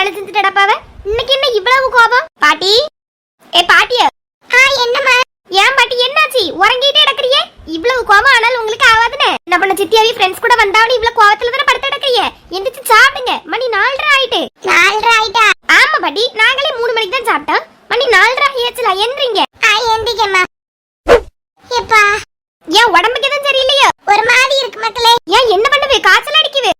வேலை செஞ்சுட்டு கிடப்பாவ இன்னைக்கு என்ன இவ்வளவு கோபம்? பாட்டி. ஏ பாட்டிய. ஆ என்னம்மா? ஏன் பாட்டி என்னாச்சு? உறங்கிட்டே கிடக்குறியே இவ்வளவு கோபம் ஆனாலும் உங்களுக்கு என்ன பண்ண சித்தியாவி ஃப்ரெண்ட்ஸ் கூட வந்தாலும் இவ்வளவு கோவத்துல தானே படுத்து கிடக்குறியே எந்திரிச்சு சாப்பிடுங்க. மணி நாலரை ஆயிட்டு. நாலரை ஆயிட்டா? ஆமா பாட்டி. நாங்களே மூணு மணிக்கு தான் சாப்பிட்டோம். மணி நாலரை ஆயாச்சுல எந்திரிங்க. ஆ எந்திரிக்கம்மா எப்பா ஏன் உடம்புக்கு எதுவும் சரியில்லையோ ஒரு மாதிரி இருக்கு மக்களே ஏன் என்ன பண்ணுவே காய்ச்சல் அடிக்குது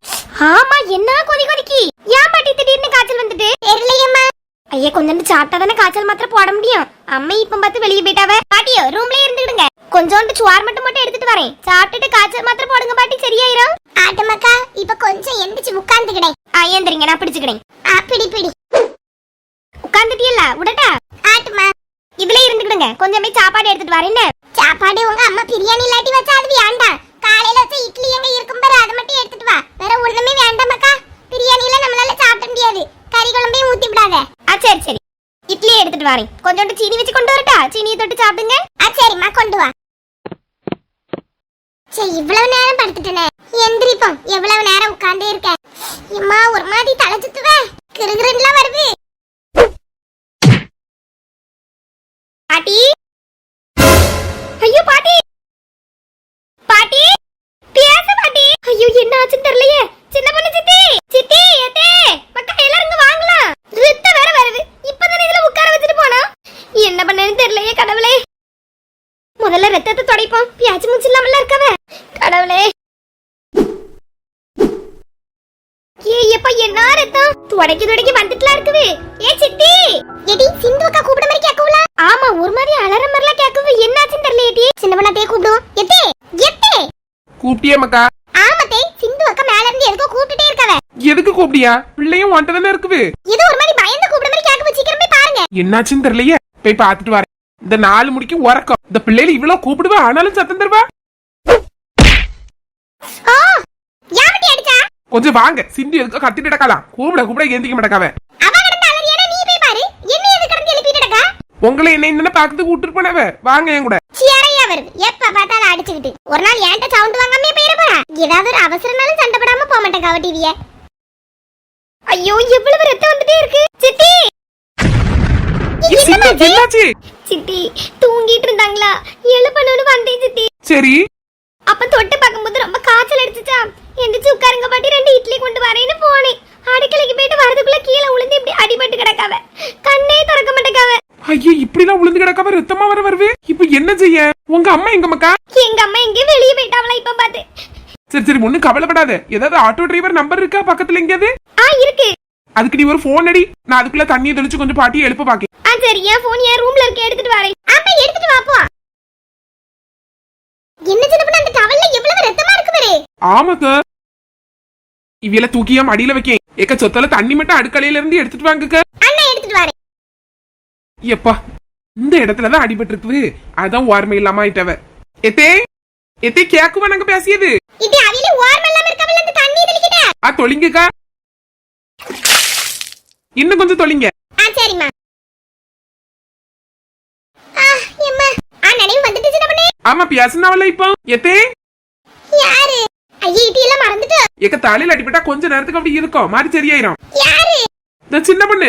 ஆமா என்ன கொதி கொதிக்கி ஏன் பாட்டி திடீர்னு காய்ச்சல் வந்துட்டு தெரியலையம்மா ஐயா கொஞ்சோண்டு சாப்பிட்டா தானே காய்ச்சல் மாத்திரம் போட முடியும்? அம்மா இப்ப பார்த்து வெளியே போயிட்டாவ. பாட்டியோ ரூம்லயே இருந்துடுங்க. கொஞ்சோண்டு சுவார் மட்டும் மட்டும் எடுத்துட்டு வரேன். சாப்பிட்டுட்டு காய்ச்சல் மாத்திரம் போடுங்க பாட்டி சரியாயிரும்? ஆட்டமாக்கா இப்ப கொஞ்சம் எந்திரிச்சு உட்கார்ந்துக்கிடேன் ஆ ஏந்திரிங்க நான் பிடிச்சுக்கிறேன். ஆ பிடி பிடி. உட்கார்ந்துட்டியல்ல உடட்டா ஆட்டுமா இதுல இருந்துக்கிடுங்க. கொஞ்சமே சாப்பாடு எடுத்துட்டு வரேன்னு சாப்பாடு உங்க அம்மா பிரியாணி இல்லாட்டி வச்சா அது வேண்டாம் காலையில வச்ச இட்லி எங்க இருக்கும் பாரு அதை மட்டும் எடுத்துட்டு வா. வேற ஒண்ணுமே வேண்டாமாக்கா பிரியாணில நம்மளால சாப்பிட முடியாது. கறி குழம்பையும் ஊத்தி விடாத ஆ சரி சரி. இட்லி எடுத்துட்டு வரேன். கொஞ்சோண்டு சீனி வச்சு கொண்டு வரட்டா? சீனியை தொட்டு சாப்பிடுங்க. ஆ சரிம்மா கொண்டு வா. சரி இவ்வளவு நேரம் படுத்துட்டேனே. எந்திரிப்போம் எவ்வளவு நேரம் உட்கார்ந்தே இருக்கேன். அம்மா ஒரு மாதிரி தலை சுத்துவேன் கிருகிருன்னுலாம் வருது. என்ன ரத்தம் துடைக்கி துடைக்கி வந்துட்டுல இருக்குது ஏ சித்தி! எடி சிந்து அக்கா கூப்பிட மாதிரி கேட்கல ஆமா ஒரு மாதிரி அலற மாதிரிலாம் கேட்குது என்னாச்சுன்னு தெரியல ஏடி சின்ன பண்ணத்தே கூப்பிடுவோம் எத்தே எத்தே! கூப்பிட்டியே மக்கா? ஆமத்தே சிந்து அக்கா மேல இருந்து எதுக்கோ கூப்பிட்டுட்டே இருக்கவ. எதுக்கு கூப்பிட்டியா? பிள்ளையும் உன்ட்ட தானே இருக்குது. இது ஒரு மாதிரி பயந்து கூப்பிட மாதிரி கேட்க சீக்கிரம் போய் பாருங்க. என்னாச்சுன்னு தெரியலையே? போய் பார்த்துட்டு வரேன். இந்த நாலு முடிக்கு உறக்கம். இந்த பிள்ளைல இவ்வளவு கூப்பிடுவா ஆனாலும் சத்தம் தருவா? கொஞ்சம் வாங்க. சிந்து எதுக்கு கத்திட்டு கிடக்கலாம் கூப்பிட கூப்பிட எந்திக்க மாட்டக்காவ. என்ன உங்களை என்ன என்னன்னு பார்த்து கூட்டிட்டு போனவ. வாங்க என் கூட. சியறையா வருது. எப்ப பார்த்தாலும் அடிச்சுக்கிட்டு. ஒரு நாள் ஏன்ட்ட சவுண்ட் வாங்காம போயிட போறா. ஏதாவது ஒரு சண்டை போடாம போக மாட்டேன் கவ டிவிய ஐயோ எவ்வளவு ரத்தம் வந்துட்டே இருக்கு. சித்தி! என்னாச்சு? சித்தி தூங்கிட்டு இருந்தாங்களா? எழுப்பணும்னு வந்தேன் சித்தி. சரி. அப்ப தொட்டு பார்க்கும்போது ரொம்ப காய்ச்சல் அடிச்சுச்சா? எந்திரிச்சு உட்காருங்க பாட்டி. ரெண்டு இட்லி கொண்டு வரேன்னு போனேன். அடுக்கலைக்கு போயிட்டு வரதுக்குள்ள கீழே விழுந்து இப்படி அடிபட்டு கிடக்காவ. கண்ணே திறக்க மாட்டேக்காவ. ஐயோ இப்படிலாம் விழுந்து கிடக்காம ரத்தமா வர வருது? இப்ப என்ன செய்ய? உங்க அம்மா எங்க மக்கா? எங்க அம்மா எங்கேயோ வெளியே போயிட்டாவளா இப்ப பாத்து. சரி சரி ஒண்ணும் கவலைப்படாத. ஏதாவது ஆட்டோ டிரைவர் நம்பர் இருக்கா பக்கத்துல எங்கேயாவது? ஆ இருக்கு. அதுக்கு நீ ஒரு போன் அடி. நான் அதுக்குள்ள தண்ணியை தெளிச்சு கொஞ்சம் பாட்டியை எழுப்ப பாக்கேன். ஆ சரி என் போன் என் ரூம்ல இருக்கு. எடுத்துட்டு வரேன். அப்ப எடுத்துட்டு வா போ. என்ன சின்ன பண்ண அந்த டவல்ல எவ்வளவு ரத்தமா இருக்கு பாரு. ஆமாக்கா இவியல தூக்கியா மடியில வைக்க ஏக்க சொத்தல தண்ணி மட்டும் அடுக்கலையில இருந்து எடுத்துட்டு வாங்கக்க. அண்ணா எடுத்துட்டு வரேன். எப்பா இந்த இடத்துலதான் அடிபட்டு இருக்குது. அதான் ஓர்மை இல்லாம ஆயிட்டவ. எத்தே எத்தே கேக்குவா நாங்க பேசியது? இது அவில ஓர்ம இல்லாம இருக்கவள அந்த தண்ணி தெளிக்கிட்ட. ஆ தொலிங்கக்கா. இன்னும் கொஞ்சம் தொலிங்க. ஆ சரிம்மா. ஆ எம்மா. ஆ நினைவு வந்துட்டு சின்ன பண்ணே ஆமா பேசினாவல இப்போ. எத்தே. யாரு? இது எல்லாம் மறந்துட்டு. ஏக்க தலையில அடிபட்டா கொஞ்ச நேரத்துக்கு அப்படி இருக்கும். மாதிரி சரியாயிரும். யாரு? இந்த சின்ன பொண்ணு.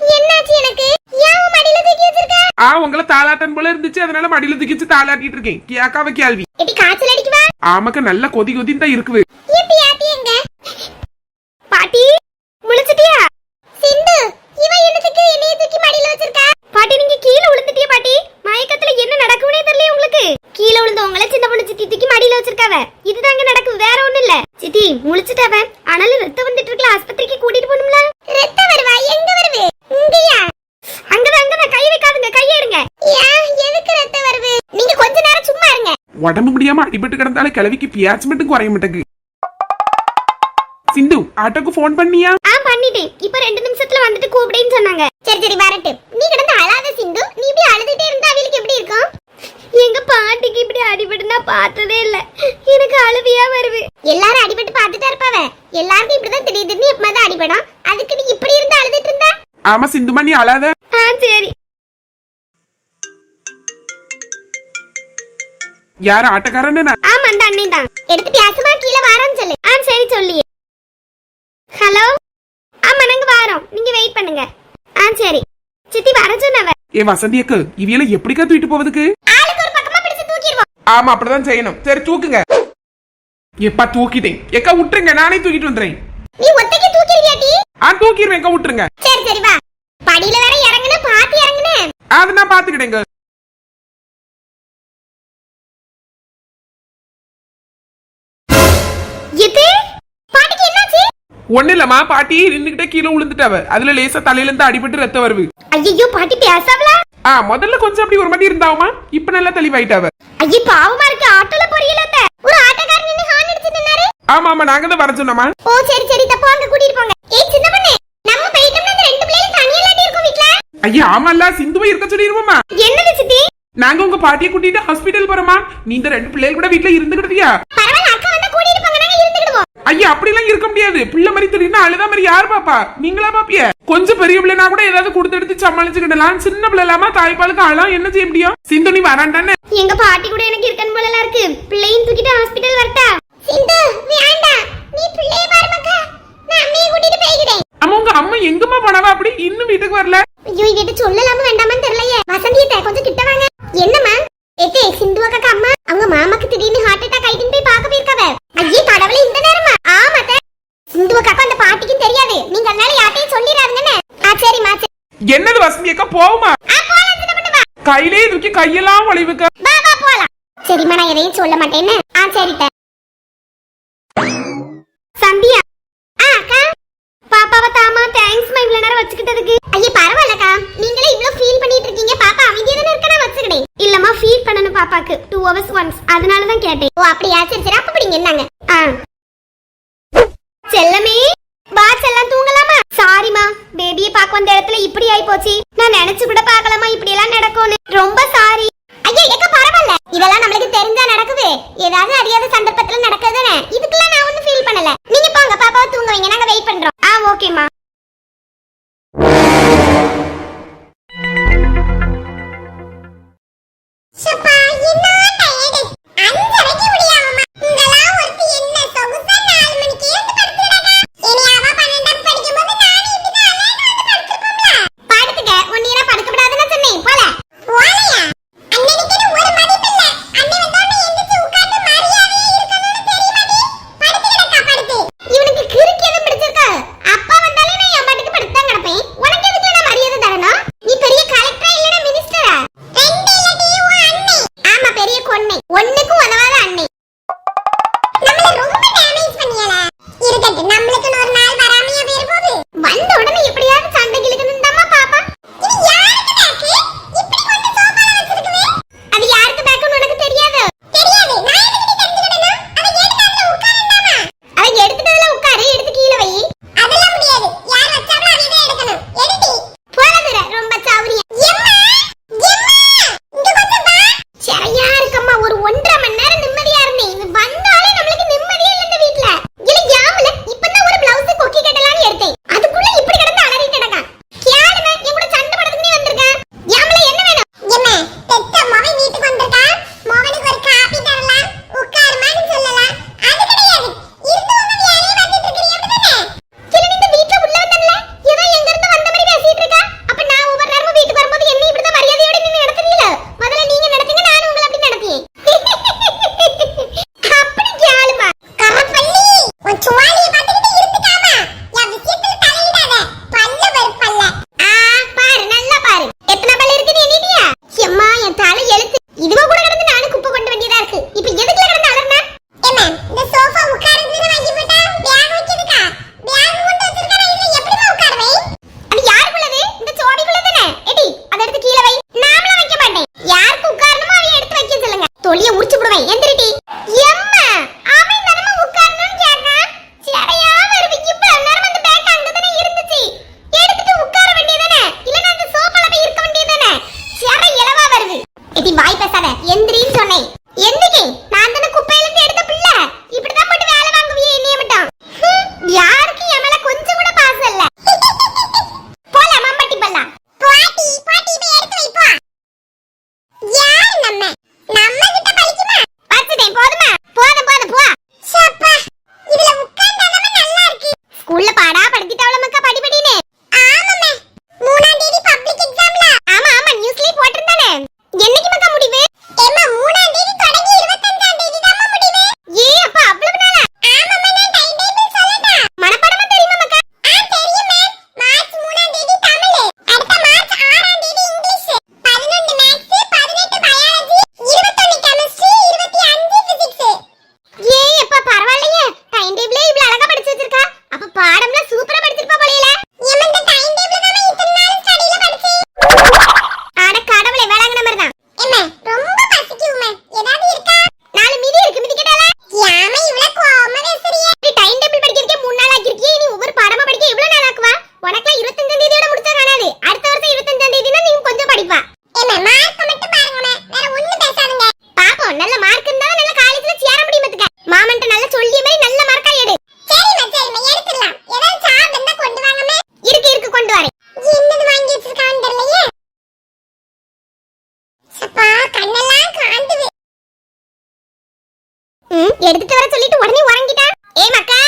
என்னாச்சு எனக்கு? உன் மடியில தூக்கி வச்சிருக்க? ஆ உங்களை தாளாட்டன் போல இருந்துச்சு. அதனால மடியில தூக்கிச்சு தாளாட்டிட்டு இருக்கேன். கேக்காவ கேள்வி. எடி காய்ச்சல் அடிக்குவா ஆமாக்க நல்ல கொதி கொதின்னு தான் இருக்குது ஏத்தி ஆத்தி எங்க பாட்டி முழிச்சிட்டியா சிந்து இவ என்னத்துக்கு என்னைய தூக்கி மடியில வச்சிருக்கா பாட்டி நீங்க கீழே விழுந்துட்டியா பாட்டி மயக்கத்துல என்ன நடக்கும்னே தெரியல உங்களுக்கு கீழே விழுந்தவங்கள சின்ன பொண்ணு சித்தி தூக்கி மடியில வச்சிருக்காவ இதுதாங்க நடக்கும் வேற ஒண்ணும் இல்ல சித்தி முழிச்சிட்டாவ ஆனாலும் ரத்தம் வந்துட்டு இருக்கல ஆஸ்பத்திரிக்கு கூட்டிட்டு போகணும்ல ரத்தம் வருவா எங்க வருது இங்கயா அங்கதான் அங்கதான் கை வைக்காதுங்க கையை எடுங்க ஏன் எதுக்கு ரத்தம் வருது நீங்க கொஞ்ச நேரம் சும்மா இருங்க உடம்பு முடியாம அடிபட்டு கிடந்தாலும் கிளவிக்கு பியாச்சு மட்டும் குறைய மாட்டேங்குது. சிந்து ஆட்டோக்கு ஃபோன் பண்ணியா? ஆ பண்ணிட்டேன். இப்ப ரெண்டு நிமிஷத்துல வந்துட்டு கூப்பிடுன்னு சொன்னாங்க. சரி சரி வரட்டும். நீ கிடந்து அழாத சிந்து. நீ இப்படி அழுதுட்டே இருந்தா அவளுக்கு எப்படி இருக்கும்? எங்க பாட்டிக்கு இப்படி அடிபட்டு நான் பார்த்ததே இல்ல. எனக்கு அழுவியா வருது. எல்லாரும் அடிபட்டு பார்த்துட்டா இருப்பாவ? எல்லாருக்கும் இப்படிதான் திடீர் திடீர்னு எப்பமாதான் அடிபடும். அதுக்கு நீ இப்படி இருந்து அழுதுட்டு இருந்தா? ஆமா சிந்துமா நீ அழாத. ஆ சரி. யார் ஆட்டக்காரன்னு ஆமா அந்த அண்ணே தான். எடுத்து பேசுவா கீழே வாரம் சொல்லு. ஆ சரி சொல்லி. ஹலோ? ஆமா நாங்க வாரோம். நீங்க வெயிட் பண்ணுங்க. ஆ சரி. சித்தி வர சொன்னவ. ஏ வசந்தி அக்கு இவியல எப்படிக்கா தூக்கிட்டு போவதுக்கு? ஆளுக்கு ஒரு பக்கமா பிடிச்சு தூக்கிடுவோம். ஆமா அப்படிதான் செய்யணும். சரி தூக்குங்க. எப்பா தூக்கிட்டேன். எக்கா விட்டுருங்க நானே தூக்கிட்டு வந்துறேன் நீ ஒத்தைக்கு தூக்கிடுவியாடி ஆ தூக்கிடுவேன் எக்கா விட்டுருங்க சரி சரி வா. படியில வேற இறங்குன பாத்து இறங்குன. அது நான் பாத்துக்கிட்டேங்க பாட்டிக்கு என்னாச்சு? ஒண்ணு இல்லம்மா பாட்டி நின்னுகிட்டே கீழே விழுந்துட்டாவ அதுல லேசா தலையில இருந்து அடிபட்டு ரத்தம் வருது ஐயோ பாட்டி பேசாவல ஆ முதல்ல கொஞ்சம் அப்படி ஒரு மாதிரி இருந்தாவுமா? இப்ப நல்லா தெளிவாயிட்டாவ ஐயோ பாவமா இருக்கு. ஆட்டோல அத்தை? ஒரு ஆட்டோக்காரர் நின்னு ஹார்ன் அடிச்சு நின்னாரு. ஆமா ஆமா நாங்க தான் வர சொன்னோமா ஓ சரி சரி தப்பா அங்க கூட்டிட்டு போங்க. ஏய் சின்ன பொண்ணு நம்ம போயிட்டோம்னா இந்த ரெண்டு பிள்ளைகள் தனியா இல்லாட்டி இருக்கும் வீட்ல? ஐயா ஆமால்ல சிந்துவை இருக்க சொல்லிருவோமா என்னது சித்தி? நாங்க உங்க பாட்டியை கூட்டிட்டு ஹாஸ்பிடல் போறோமா நீ இந்த ரெண்டு பிள்ளைகள் கூட வீட்டுல இருந்துகிட்டியா பரவாயில்ல அக்கா வந்தா கூட்டிட்டு போங்க நாங்க இருந்துக்கிடுவோம் ஐயா அப்படிலாம் இருக்க முடியாது. பிள்ளை மாதிரி திடீர்னு அழுதா மாதிரி யார் பாப்பா? நீங்களா பாப்பிய? கொஞ்சம் பெரிய பிள்ளைனா கூட ஏதாவது கொடுத்து எடுத்து சமாளிச்சுக்கிடலாம். சின்ன பிள்ளை இல்லாம தாய்ப்பாலுக்கு அழாம் என்ன செய்ய முடியும்? சிந்து நீ வராண்டானே எங்க பாட்டி கூட எனக்கு இருக்கன் போல இருக்கு. பிள்ளையும் தூக்கிட்டு ஹாஸ்பிடல் வரட்டா. சிந்து வேண்டாம் நீ பிள்ளைய பாருமக்கா நான் அம்மையை கூட்டிட்டு போய்க்கிறேன். அம்மா உங்க அம்மா எங்கம்மா போனவா அப்படி? இன்னும் வீட்டுக்கு வரல. ஐயோ இவட்ட சொல்லலாம வேண்டாமான்னு தெரியலையே. வசந்தியத்தை கொஞ்சம் கிட்ட வாங்க. என்னம்மா எத்தே சிந்து அக்கா அம்மா? அவங்க மாமாக்கு திடீர்னு ஹார்ட் அட்டாக் ஆயிட்டுன்னு போய் பார்க்க போயிருக்காவ ஐயே கடவுளே இந்த நேரமா ஆமாத்த சிந்து அக்கா அந்த பாட்டிக்கும் தெரியாது நீங்க அதனால யார்ட்டையும் சொல்லிடாதுங்கன்னு ஆ சரிம்மா சரி என்னது வா. கையிலே தூக்கி கையெல்லாம் போலாம். சரிம்மா நான் எதையும் சொல்ல மாட்டேன்னு. ஆ சரிட்ட சந்தியா. அக்கா. பாப்பாவை தாமா இவ்வளவு நேரம் வச்சுக்கிட்டதுக்கு. ஐயே பரவாயில்லக்கா. நீங்களே இவ்ளோ ஃபீல் பண்ணிட்டு இருக்கீங்க. பாப்பா அமைதியா தானே இருக்க? நான் வச்சுக்கிட்டேன் இல்லம்மா ஃபீல் பண்ணணும் பாப்பாக்கு. டூ ஹவர்ஸ் ஒன்ஸ் அதனால தான் கேட்டேன். ஓ அப்படியா? சரி சரி. அப்ப பிடிங்க என்னங்க ஆ செல்லமே வா செல்லம் தூங்கலாமா சாரிமா பேபியை பார்க்க வந்த இடத்துல இப்படி ஆயி போச்சு நான் நினைச்சு கூட பார்க்கலாமா இப்படி எல்லாம் நடக்கும்னு ரொம்ப சாரி ஐயா எக்க பரவாயில்ல? இதெல்லாம் நம்மளுக்கு தெரிஞ்சா நடக்குது. ஏதாவது அறியாத சந்தர்ப்பத்துல நடக்குதுதானே? இதுக்கெல்லாம் நான் ஒண்ணும் ஃபீல் பண்ணல. நீங்க போங்க பாப்பாவை தூங்க வைங்க. நாங்க வெயிட் பண்றோம். ஆ ஓகேமா வைக்க சொல்லுங்க உரிச்சு விடுவேன் எந்திரிட்டி எம்மா அவன் தானே உட்காரணும்னு கேட்கான் சரியா வருது இவ்வளவு நேரம் அந்த பேக் அங்க தானே இருந்துச்சு எடுத்துட்டு உட்கார வேண்டியதானே இல்லனா அந்த சோஃபால போய் இருக்க வேண்டியதானே சரி இலவா வருது எடி வாய் பேசாத எந்திரின்னு சொன்னேன் எந்திரி நான் தானே குப்பையில இருந்து எடுத்த பிள்ளை இப்படிதான் போட்டு வேலை வாங்குவியே என்னைய மட்டும் ஹம், யாருக்கு என் மேல கொஞ்சம் கூட பாசம் இல்ல போலாம் மம்பட்டி போலாம் பாட்டி பாட்டி போய் எடுத்து வை போ யார் நம்ம நம்ம கிட்ட பழிக்குமா வச்சுட்டேன் போதுமா போதும் போதும் போ சப்பா இதுல உட்கார்ந்தாலும் நல்லா இருக்கு ஸ்கூல்ல பாடா படுத்திட்டாவள மக்கா படி படினே ஆமாமே மூணாம் தேதி பப்ளிக் எக்ஸாம்ல ஆமா ஆமா மார்க் மட்டும் பாருங்க வேற ஒண்ணும் பேசாதீங்க பாப்போம் நல்ல மார்க் இருந்தா நல்ல காலேஜ்ல சேர முடியும் பாத்துக்க மாமன்ட்ட நல்ல சொல்லிய மாதிரி நல்ல மார்க்கா எடு சரிம்மா சரிம்மா எடுத்துடலாம் ஏதாவது சாப்பிட்டு கொண்டு வாங்கமே இருக்கு இருக்கு கொண்டு வரேன் என்னது வாங்கி வச்சிருக்கான்னு தெரியலையே சப்பா கண்ணெல்லாம் காந்துது ம் எடுத்துட்டு வர சொல்லிட்டு உடனே உறங்கிட்டா ஏ மக்கா!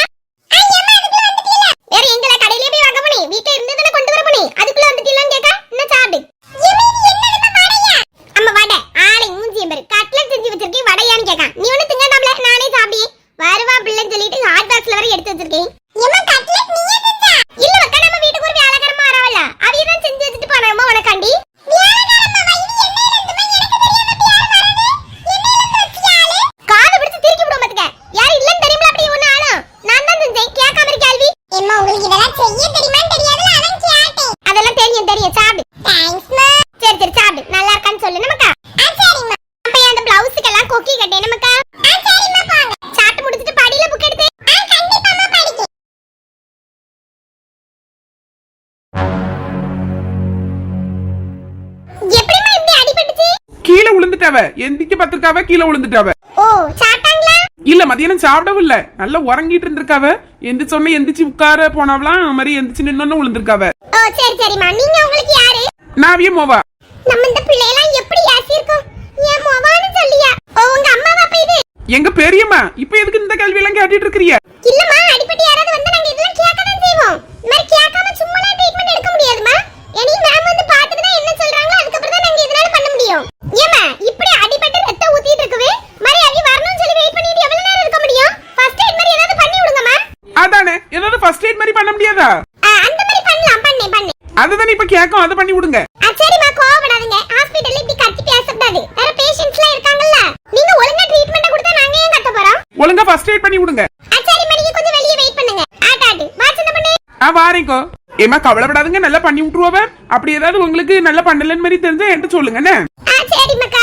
விழுந்துட்டாவ எந்திக்க பத்திருக்காவ கீழே விழுந்துட்டாவ? ஓ சாப்பிட்டாங்களா? இல்ல மதியானம் சாப்பிடவும் இல்ல நல்லா உறங்கிட்டு இருந்திருக்காவ? எந்திரிச்ச உடனே எந்திரிச்சு உட்கார போனாவலாம் அது மாதிரி எந்திரிச்சு நின்னு விழுந்திருக்காவ. ஓ சரி சரிம்மா நீங்க உங்களுக்கு யாரு? நாவிய மோவா. நம்ம இந்த பிள்ளையெல்லாம் எப்படி மொவான்னு சொல்லியா? ஓ உங்க அப்ப இது? எங்க பெரியம்மா இப்ப எதுக்கு இந்த கேள்வி எல்லாம் கேட்டுட்டு இருக்கிறிய இல்லம்மா அடிபட்டு யாராவது வந்து நாங்க இதெல்லாம் கேட்க தான் செய்வோம் இந்த மாதிரி கேட்காம சும்மாலாம் ட்ரீட்மெண்ட் எடுக்க முடியாதுமா இனி மேம் வந்து பார்த்துட்டு தான் என்ன சொல்றாங்களோ அதுக்கப்புறம் தான் நாங்க இதனால பண்ண முடியும் ஏமா இப்படி அடிபட்டு ரத்தம் ஊத்திட்டு இருக்கவே மாதிரி அவி வரணும்னு சொல்லி வெயிட் பண்ணிட்டு எவ்வளவு நேரம் இருக்க முடியும் ஃபர்ஸ்ட் எய்ட் மாதிரி ஏதாவது பண்ணி விடுங்கம்மா அதானே ஏதாவது ஃபர்ஸ்ட் எய்ட் மாதிரி பண்ண முடியாதா ஆ, அந்த மாதிரி பண்ணலாம் பண்ணே பண்ணே அதுதானே இப்ப கேட்கும் அதை பண்ணி விடுங்க. ஆ, சரிம்மா கோவப்படாதீங்க. ஹாஸ்பிடல்ல இப்படி கத்தி பேசக்கூடாது. வேற பேஷண்ட்ஸ்லாம் இருக்காங்கல்ல. நீங்க ஒழுங்கா ட்ரீட்மெண்ட் கொடுத்தா நாங்க ஏன் கத்த போறோம்? ஒழுங்கா ஃபர்ஸ்ட் எய்ட் பண்ணி விடுங்க. ஆ, சரிம்மா நீங்க கொஞ்சம் வெளியே வெயிட் பண்ணுங்க. ஆட்டாட்டு வா சின்ன பண்ணு. ஆ வாரேங்கோ. ஏமா கவலைப்படாதுங்க நல்லா பண்ணி விட்டுருவாவ? அப்படி ஏதாவது உங்களுக்கு நல்லா பண்ணலன்னு மாதிரி தெரிஞ்சா என்கிட்ட சொல்லுங்க என்ன? ஆ சரிம்மாக்கா.